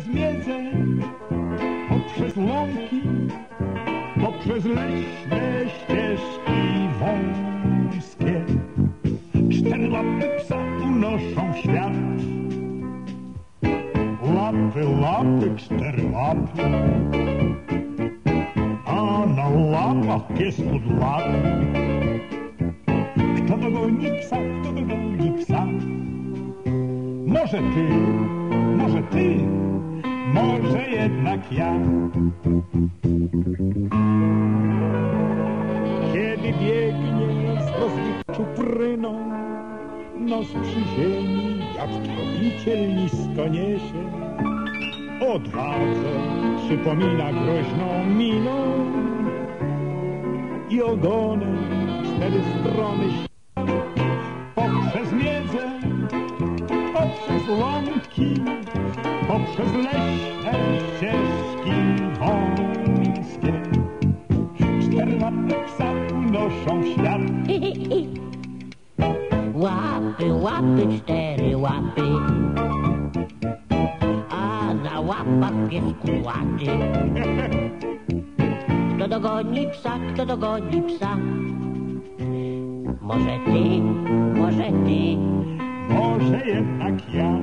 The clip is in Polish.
przez miedzę, poprzez łąki, poprzez leśne ścieżki wąskie. Cztery łapy psa unoszą świat. Łapy, łapy, cztery łapy. A na łapach jest od lat. Kto dogoni psa, kto dogoni psa? Może ty jednak ja. Kiedy biegnie z rozliczą pryną, nos przy ziemi jak tropiciel nisko niesie. Odwadze przypomina groźną miną i ogonem cztery strony. Poprzez miedzę, poprzez łąki, psa unoszą w świat. Łapy, łapy, cztery łapy. A na łapach pies kudłaty. Kto dogoni psa, kto dogoni psa? Może ty, może ty. Może jednak ja.